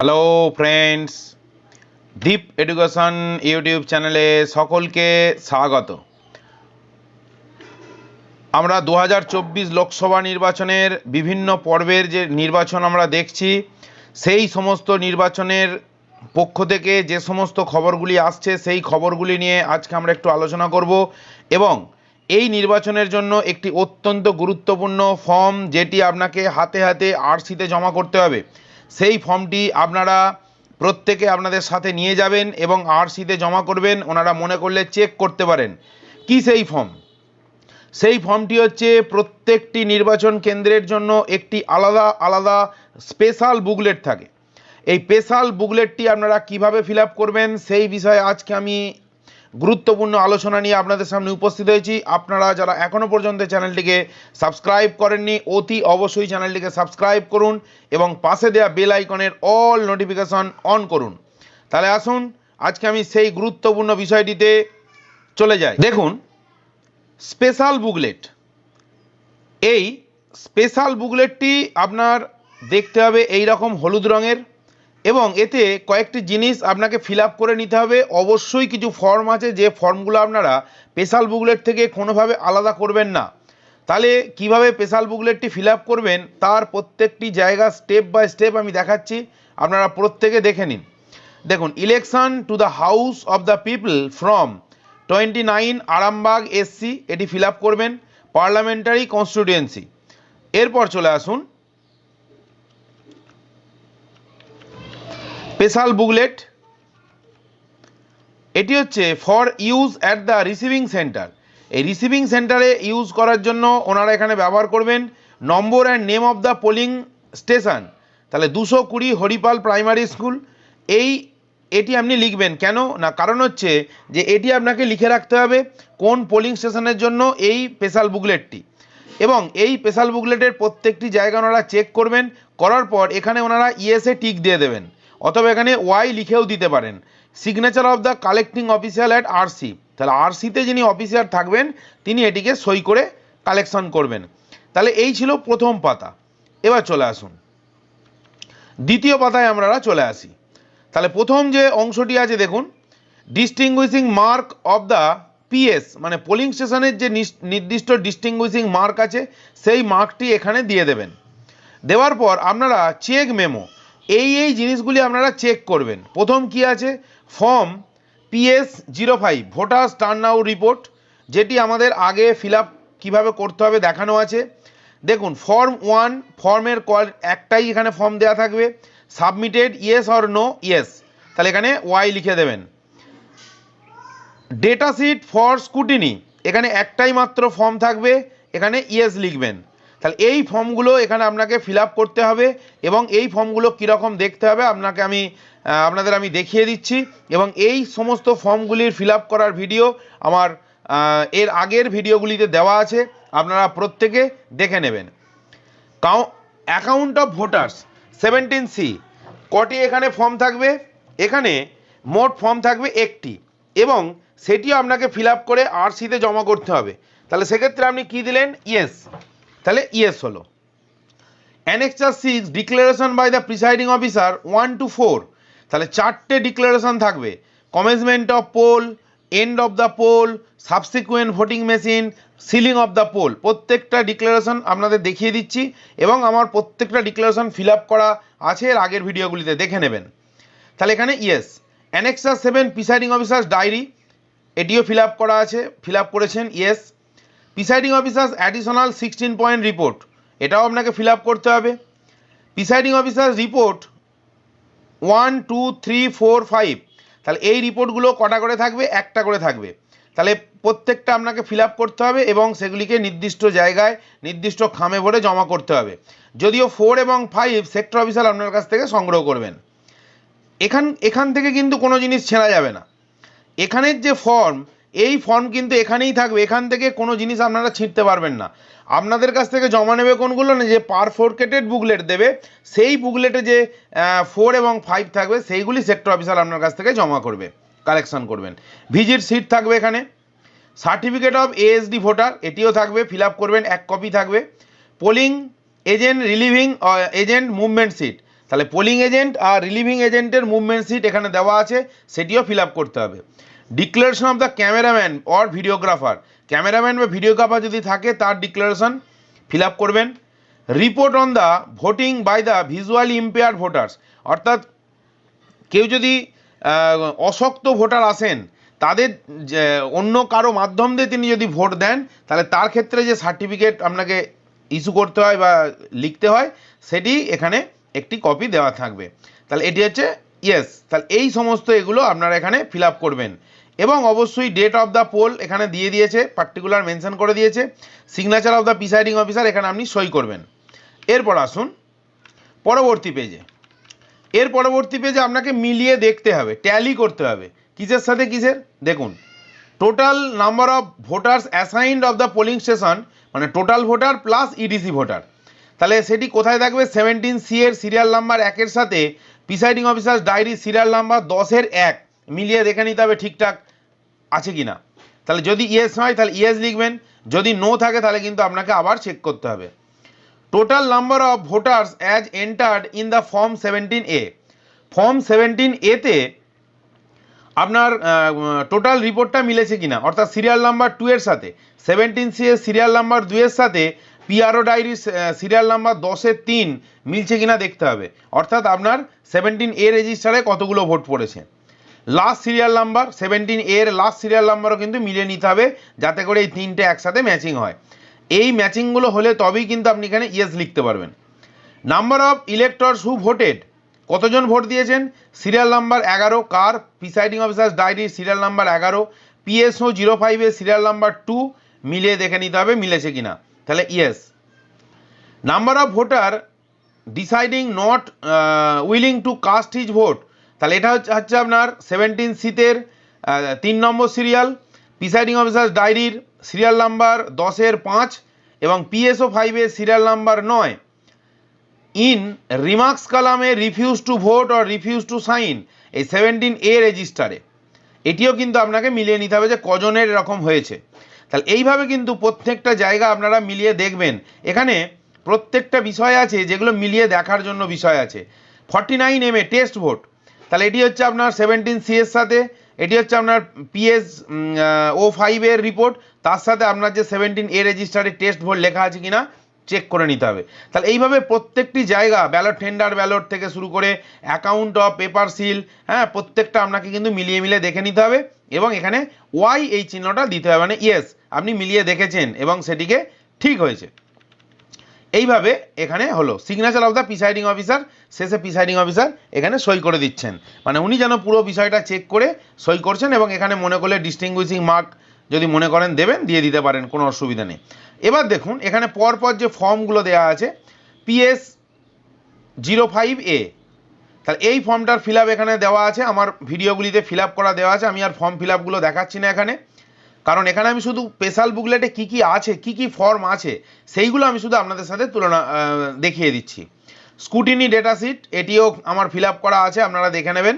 Hello friends Deep education YouTube চ্যানেলে সকলকে স্বাগত। আমরা দু হাজার চব্বিশ লোকসভা নির্বাচনের বিভিন্ন পর্বের যে নির্বাচন আমরা দেখছি, সেই সমস্ত নির্বাচনের পক্ষ থেকে যে সমস্ত খবরগুলি আসছে, সেই খবরগুলি নিয়ে আজকে আমরা একটু আলোচনা করব এবং এই নির্বাচনের জন্য একটি অত্যন্ত গুরুত্বপূর্ণ ফর্ম, যেটি আপনাকে হাতে হাতে আরসিতে জমা করতে হবে। সেই ফর্মটি আপনারা প্রত্যেকে আপনাদের সাথে নিয়ে যাবেন এবং আরসিতে জমা করবেন, ওনারা মনে করলে চেক করতে পারেন। কি সেই ফর্ম? সেই ফর্মটি হচ্ছে প্রত্যেকটি নির্বাচন কেন্দ্রের জন্য একটি আলাদা আলাদা স্পেশাল বুকলেট থাকে। এই স্পেশাল বুকলেটটি আপনারা কীভাবে ফিল করবেন সেই বিষয়ে আজকে আমি গুরুত্বপূর্ণ আলোচনা নিয়ে আপনাদের সামনে উপস্থিত হয়েছি। আপনারা যারা এখনও পর্যন্ত চ্যানেলটিকে সাবস্ক্রাইব করেননি, অতি অবশ্যই চ্যানেলটিকে সাবস্ক্রাইব করুন এবং পাশে দেওয়া বেল আইকনের অল নোটিফিকেশন অন করুন। তাহলে আসুন, আজকে আমি সেই গুরুত্বপূর্ণ বিষয়টিতে চলে যাই। দেখুন, স্পেশাল বুকলেট। এই স্পেশাল বুকলেটটি আপনার দেখতে হবে এই রকম হলুদ রঙের। এবং এতে কয়েকটি জিনিস আপনাকে ফিল করে নিতে হবে। অবশ্যই কিছু ফর্ম আছে, যে ফর্মগুলো আপনারা স্পেশাল বুকলেট থেকে কোনোভাবে আলাদা করবেন না। তাহলে কীভাবে স্পেশাল বুকলেটটি ফিল করবেন, তার প্রত্যেকটি জায়গা স্টেপ বাই স্টেপ আমি দেখাচ্ছি। আপনারা প্রত্যেকে দেখে নিন। দেখুন election to the House of the People from twenty nine Arambagh SC এটি ফিল করবেন। পার্লামেন্টারি কনস্টিটিউয়েন্সি এরপর চলে আসুন। Special booklet. এটি হচ্ছে for use at the receiving centre. এই রিসিভিং সেন্টারে ইউজ করার জন্য ওনারা এখানে ব্যবহার করবেন number and name of the polling station. তাহলে দুশো কুড়ি হরিপাল প্রাইমারি স্কুল। এই, এটি আপনি লিখবেন কেন? না, কারণ হচ্ছে যে এটি আপনাকে লিখে রাখতে হবে কোন পোলিং স্টেশনের জন্য এই স্পেশাল বুকলেটটি। এবং এই স্পেশাল বুকলেটের প্রত্যেকটি জায়গা ওনারা চেক করবেন, করার পর এখানে ওনারা ইএসএ টিক দিয়ে দেবেন। অথবা এখানে ওয়াই লিখেও দিতে পারেন। Signature of the collecting official at RC তাহলে আরসিতে যিনি অফিসার থাকবেন, তিনি এটিকে সই করে কালেকশন করবেন। তাহলে এই ছিল প্রথম পাতা। এবার চলে আসুন। দ্বিতীয় পাতায় আমরা চলে আসি। তাহলে প্রথম যে অংশটি আছে, দেখুন। Distinguishing mark of the PS মানে পোলিং স্টেশনের যে নির্দিষ্ট ডিস্টিংগুইশিং মার্ক আছে, সেই মার্কটি এখানে দিয়ে দেবেন। দেওয়ার পর আপনারা চেক মেমো এই এই জিনিসগুলি আপনারা চেক করবেন। প্রথম কি আছে? Form PS zero five voters turn out report যেটি আমাদের আগে ফিল আপ কীভাবে করতে হবে দেখানো আছে। দেখুন ফর্ম ওয়ান ফর্মের কোয়াল একটাই এখানে ফর্ম দেওয়া থাকবে। Submitted yes or no yes তাহলে এখানে ওয়াই লিখে দেবেন। ডেটা শিট ফর স্কুটিনি এখানে একটাই মাত্র ফর্ম থাকবে। এখানে ইয়েস লিখবেন। তাহলে এই ফর্মগুলো এখানে আপনাকে ফিল করতে হবে এবং এই ফর্মগুলো কীরকম দেখতে হবে আপনাকে আমি আপনাদের আমি দেখিয়ে দিচ্ছি এবং এই সমস্ত ফর্মগুলির ফিল করার ভিডিও আমার এর আগের ভিডিওগুলিতে দেওয়া আছে, আপনারা প্রত্যেকে দেখে নেবেন। Cow account of voters seventeen C কটি এখানে ফর্ম থাকবে? এখানে মোট ফর্ম থাকবে একটি এবং সেটিও আপনাকে ফিল করে আরসিতে জমা করতে হবে। তাহলে সেক্ষেত্রে আপনি কি দিলেন? ইয়েস তাহলে ইয়েস হলো। Annexure six declaration by the presiding officer one two four, তাহলে চারটে ডিক্লারেশন থাকবে। Commencement of poll, end of the poll, subsequent voting machine, sealing of the poll, প্রত্যেকটা ডিক্লারেশন আপনাদের দেখিয়ে দিচ্ছি এবং আমার প্রত্যেকটা ডিক্লারেশন ফিল আপ করা আছে এর আগের ভিডিওগুলিতে, দেখে নেবেন। তাহলে এখানে yes annexure seven presiding officers diary, এটিও ফিল আপ করা আছে, ফিল আপ করেছেন yes presiding officers additional sixteen point report এটাও আপনাকে ফিল আপ করতে হবে। Presiding officers report one two three four five তাহলে এই রিপোর্টগুলো কটা করে থাকবে? একটা করে থাকবে। তাহলে প্রত্যেকটা আপনাকে ফিল করতে হবে এবং সেগুলিকে নির্দিষ্ট জায়গায়, নির্দিষ্ট খামে ভরে জমা করতে হবে। যদিও ফোর এবং ফাইভ সেক্টর অফিসার আপনার কাছ থেকে সংগ্রহ করবেন। এখান এখান থেকে কিন্তু কোনো জিনিস ছেঁড়া যাবে না। এখানের যে ফর্ম এই ফর্ম কিন্তু এখানেই থাকবে। এখান থেকে কোনো জিনিস আপনারা ছিঁড়তে পারবেন না। আপনাদের কাছ থেকে জমা নেবে কোনগুলো না, যে পারফোর্কেটেড বুকলেট দেবে, সেই বুকলেটে যে ফোর এবং ফাইভ থাকবে, সেইগুলি সেক্টর অফিসার আপনার কাছ থেকে জমা করবে কালেকশন করবেন। ভিজিট সিট থাকবে এখানে। সার্টিফিকেট অফ এএসডি ভোটার এটিও থাকবে ফিল করবেন, এক কপি থাকবে। Polling agent relieving agent movement sheet তাহলে পোলিং এজেন্ট আর রিলিভিং এজেন্টের মুভমেন্ট সিট এখানে দেওয়া আছে, সেটিও ফিল করতে হবে। Declaration of the cameraman or videographer cameraman বা ভিডিওগ্রাফার যদি থাকে, তার ডিক্লারেশন ফিল আপ করবেন। Report on the voting by the visually impaired voters অর্থাৎ কেউ যদি অশক্ত ভোটার আসেন, তাদের অন্য কারও মাধ্যম দিয়ে তিনি যদি ভোট দেন, তাহলে তার ক্ষেত্রে যে সার্টিফিকেট আপনাকে ইস্যু করতে হয় বা লিখতে হয়, সেটি এখানে একটি কপি দেওয়া থাকবে। তাহলে এটি হচ্ছে ইয়েস তাহলে এই সমস্ত এগুলো আপনারা এখানে ফিল করবেন। এবং অবশ্যই ডেট অফ দ্য পোল এখানে দিয়ে দিয়েছে পার্টিকুলার মেনশন করে দিয়েছে। Signature of the presiding officer এখানে আপনি সই করবেন। এরপর আসুন, পরবর্তী পেজে এর পরবর্তী পেজে আপনাকে মিলিয়ে দেখতে হবে ট্যালি করতে হবে। কিসের সাথে কিসের? দেখুন total number of voters assigned of the polling station মানে total voter plus EDC voter তাহলে সেটি কোথায় থাকবে? সেভেন্টিন সি এর সিরিয়াল নাম্বার একের সাথে presiding officer diary serial number দশের এক। মিলিয়ে দেখে নিতে হবে ঠিকঠাক। আছে কি না তাহলে যদি ইয়েস হয়, তাহলে ইয়েস লিখবেন। যদি নো থাকে, তাহলে কিন্তু আপনাকে আবার চেক করতে হবে। Total number of voters as entered in the form seventeen A form seventeen এতে আপনার টোটাল রিপোর্টটা মিলেছে কিনা? অর্থাৎ সিরিয়াল নাম্বার টু এর সাথে সেভেন্টিন সি এর সিরিয়াল নাম্বার দুইয়ের সাথে পিআরও ডায়েরির সিরিয়াল নাম্বার দশের তিন মিলছে কিনা দেখতে হবে। অর্থাৎ আপনার সেভেন্টিন এ রেজিস্টারে কতগুলো ভোট পড়েছে? লাস্ট সিরিয়াল নাম্বার সেভেন্টিন এর লাস্ট সিরিয়াল নাম্বারও কিন্তু মিলিয়ে নিতে হবে, যাতে করে এই তিনটে একসাথে ম্যাচিং হয়। এই ম্যাচিংগুলো হলে তবেই কিন্তু আপনি এখানে ইয়েস লিখতে পারবেন। Number of electors who voted কতজন ভোট দিয়েছেন? সিরিয়াল নাম্বার এগারো, কার? Presiding officer diary serial number এগারো পিএসও জিরো ফাইভের সিরিয়াল নাম্বার টু মিলিয়ে দেখে নিতে হবে, মিলেছে কি না তাহলে yes number of voter deciding not willing to cast his vote তাহলে এটা হচ্ছে হচ্ছে আপনার সেভেন্টিন সিতের তিন নম্বর সিরিয়াল প্রিসাইডিং অফিসার ডায়েরির সিরিয়াল নাম্বার দশের পাঁচ এবং পিএসও ফাইভের সিরিয়াল নাম্বার নয়। ইন রিমার্কস কালামে refuse to vote or refuse to sign এই সেভেন্টিন এ রেজিস্টারে এটিও কিন্তু আপনাকে মিলিয়ে নিতে হবে যে কজনের এরকম হয়েছে। তাহলে এইভাবে কিন্তু প্রত্যেকটা জায়গা আপনারা মিলিয়ে দেখবেন। এখানে প্রত্যেকটা বিষয় আছে যেগুলো মিলিয়ে দেখার জন্য বিষয় আছে। Forty nine M A test vote তাহলে এটি হচ্ছে আপনার সেভেন্টিন সি এর সাথে, এটি হচ্ছে আপনার পিএস ও ফাইভের রিপোর্ট তার সাথে আপনার যে সেভেন্টিন এ রেজিস্টারে টেস্ট ভোট লেখা আছে কিনা চেক করে নিতে হবে। তাহলে এইভাবে প্রত্যেকটি জায়গা ব্যালট টেন্ডার ব্যালট থেকে শুরু করে অ্যাকাউন্ট অফ পেপার সিল হ্যাঁ প্রত্যেকটা আপনাকে কিন্তু মিলিয়ে মিলিয়ে দেখে নিতে হবে এবং এখানে ওয়াই এই চিহ্নটা দিতে হবে। মানে ইয়েস আপনি মিলিয়ে দেখেছেন এবং সেটিকে ঠিক হয়েছে। এইভাবে এখানে হলো। Signature of the presiding officer শেষে প্রিসাইডিং অফিসার এখানে সই করে দিচ্ছেন। মানে উনি যেন পুরো বিষয়টা চেক করে সই করছেন এবং এখানে মনে করলে ডিস্টিংগুইশিং মার্ক যদি মনে করেন দেবেন, দিয়ে দিতে পারেন, কোনো অসুবিধা নেই। এবার দেখুন, এখানে পরপর যে ফর্মগুলো দেওয়া আছে পিএস জিরো ফাইভ এ তাহলে এই ফর্মটার ফিল এখানে দেওয়া আছে, আমার ভিডিওগুলিতে ফিল করা দেওয়া আছে, আমি আর ফর্ম ফিল দেখাচ্ছি না এখানে। কারণ এখানে আমি শুধু স্পেশাল বুকলেটে কি কি আছে, কি কি ফর্ম আছে, সেইগুলো আমি শুধু আপনাদের সাথে তুলনা দেখিয়ে দিচ্ছি। স্কুটিনি ডেটা শিট এটিও আমার ফিল করা আছে, আপনারা দেখে নেবেন।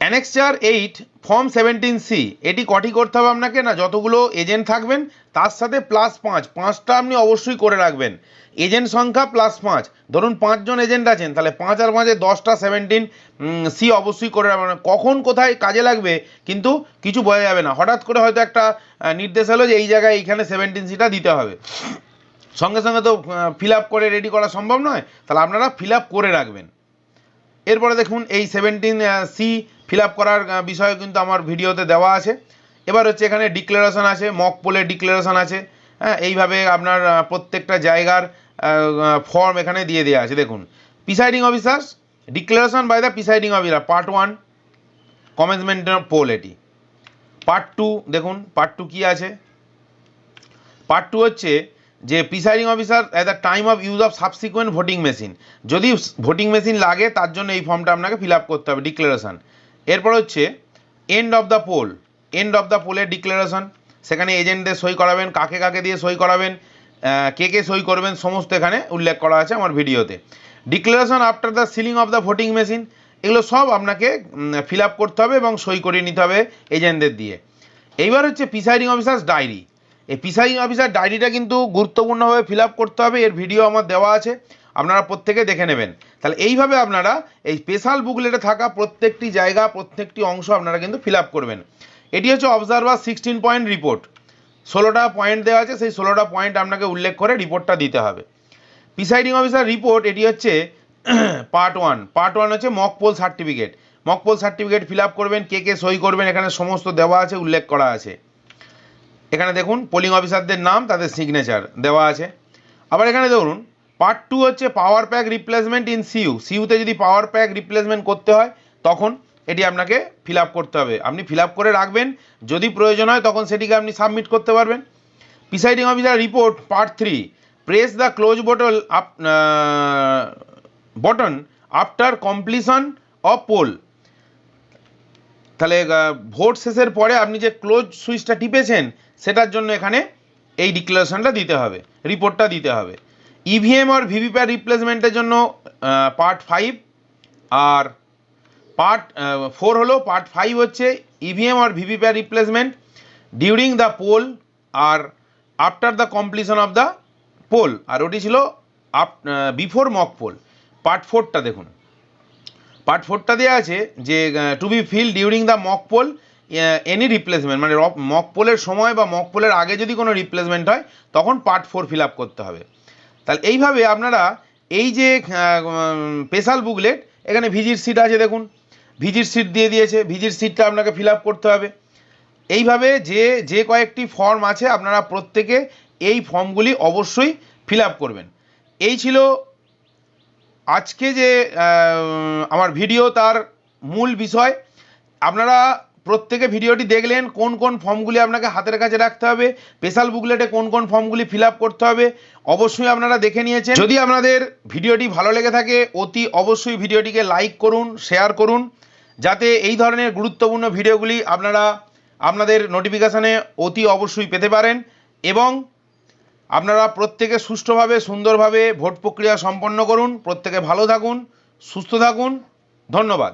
Annexure eight form seventeen C এটি কটি করতে হবে আপনাকে? না, যতগুলো এজেন্ট থাকবেন, তার সাথে প্লাস পাঁচ। পাঁচটা আপনি অবশ্যই করে রাখবেন। এজেন্ট সংখ্যা প্লাস পাঁচ। ধরুন পাঁচজন এজেন্ট আছেন, তাহলে পাঁচ আর পাঁচে দশটা সেভেন্টিন সি অবশ্যই করে রাখবেন। কখন কোথায় কাজে লাগবে, কিন্তু কিছু বোঝা যাবে না। হঠাৎ করে হয়তো একটা নির্দেশ হলো যে এই জায়গায় এইখানে সেভেন্টিন সিটা দিতে হবে। সঙ্গে সঙ্গে তো ফিল আপ করে রেডি করা সম্ভব নয়। তাহলে আপনারা ফিল আপ করে রাখবেন। এরপরে দেখুন, এই সেভেন্টিন সি ফিল করার বিষয় কিন্তু আমার ভিডিওতে দেওয়া আছে। এবার হচ্ছে এখানে ডিক্লারেশন আছে মক পোলের ডিক্লারেশন আছে। হ্যাঁ এইভাবে আপনার প্রত্যেকটা জায়গার ফর্ম এখানে দিয়ে দেওয়া আছে। দেখুন presiding officer's declaration by the presiding officer part one commencement poll এটি। পার্ট টু দেখুন পার্ট টু কী আছে? পার্ট টু হচ্ছে যে presiding officer at the time of use of subsequent voting machine যদি ভোটিং মেশিন লাগে, তার জন্য এই ফর্মটা আপনাকে ফিল আপ করতে হবে ডিক্লারেশন এরপর হচ্ছে end of the poll end of the পোলের ডিক্লারেশন সেখানে এজেন্টদের সই করাবেন, কাকে কাকে দিয়ে সই করাবেন কে কে সই করবেন, সমস্ত এখানে উল্লেখ করা আছে আমার ভিডিওতে। Declaration after the sealing of the voting machine এগুলো সব আপনাকে ফিল আপ করতে হবে এবং সই করিয়ে নিতে হবে এজেন্টদের দিয়ে। এইবার হচ্ছে প্রিসাইডিং অফিসার্স ডায়েরি এই প্রিসাইডিং অফিসার ডায়েরিটা কিন্তু গুরুত্বপূর্ণভাবে ফিল করতে হবে, এর ভিডিও আমার দেওয়া আছে, আপনারা প্রত্যেকে দেখে নেবেন। তাহলে এইভাবে আপনারা এই স্পেশাল বুকলেটে থাকা প্রত্যেকটি জায়গা, প্রত্যেকটি অংশ আপনারা কিন্তু ফিল করবেন। এটি হচ্ছে অবজারভার সিক্সটিন পয়েন্ট রিপোর্ট ষোলোটা পয়েন্ট দেওয়া আছে, সেই ষোলোটা পয়েন্ট আপনাকে উল্লেখ করে রিপোর্টটা দিতে হবে। প্রিসাইডিং অফিসার রিপোর্ট এটি হচ্ছে পার্ট ওয়ান পার্ট ওয়ান হচ্ছে mock poll certificate mock poll certificate fill করবেন, কে কে সই করবেন, এখানে সমস্ত দেওয়া আছে, উল্লেখ করা আছে। এখানে দেখুন পোলিং অফিসারদের নাম, তাদের সিগনেচার দেওয়া আছে। আবার এখানে ধরুন পার্ট টু হচ্ছে power pack replacement in CU সিইউতে যদি পাওয়ার প্যাক রিপ্লেসমেন্ট করতে হয়, তখন এটি আপনাকে ফিল করতে হবে। আপনি ফিল করে রাখবেন, যদি প্রয়োজন হয়, তখন সেটিকে আপনি সাবমিট করতে পারবেন। Presiding officer report part three press the close bottle up button after completion of poll তাহলে ভোট শেষের পরে আপনি যে ক্লোজ সুইচটা টিপেছেন, সেটার জন্য এখানে এই ডিক্লারেশনটা দিতে হবে রিপোর্টটা দিতে হবে। ইভিএম আর ভিভিপ্যাট রিপ্লেসমেন্টের জন্য পার্ট ফাইভ আর পার্ট ফোর হলো পার্ট ফাইভ হচ্ছে EVM R VVPAT replacement during the poll R after the completion of the poll আর ওটি ছিল, up before mock poll part ফোরটা দেখুন। পার্ট ফোরটা দেওয়া আছে যে to be fill during the mock poll any replacement মানে মক পোলের সময় বা মক পোলের আগে যদি কোনো রিপ্লেসমেন্ট হয়, তখন পার্ট ফোর ফিল আপ করতে হবে। তাহলে এইভাবে আপনারা এই যে স্পেশাল বুকলেট এখানে ভিজিট সিট আছে দেখুন। ভিজিট সিট দিয়ে দিয়েছে ভিজিট সিটটা আপনাকে ফিল আপ করতে হবে। এইভাবে যে যে কয়েকটি ফর্ম আছে, আপনারা প্রত্যেকে এই ফর্মগুলি অবশ্যই ফিল আপ করবেন। এই ছিল আজকে যে আমার ভিডিও তার মূল বিষয়, আপনারা প্রত্যেকে ভিডিওটি দেখলেন, কোন কোন ফর্মগুলি আপনাকে হাতের কাছে রাখতে হবে স্পেশাল বুকলেটে কোন কোন ফর্মগুলি ফিল করতে হবে, অবশ্যই আপনারা দেখে নিয়েছেন। যদি আপনাদের ভিডিওটি ভালো লেগে থাকে, অতি অবশ্যই ভিডিওটিকে লাইক করুন শেয়ার করুন, যাতে এই ধরনের গুরুত্বপূর্ণ ভিডিওগুলি আপনারা আপনাদের নোটিফিকেশানে অতি অবশ্যই পেতে পারেন এবং আপনারা প্রত্যেকে সুষ্ঠুভাবে সুন্দরভাবে ভোট প্রক্রিয়া সম্পন্ন করুন প্রত্যেকে ভালো থাকুন সুস্থ থাকুন। ধন্যবাদ।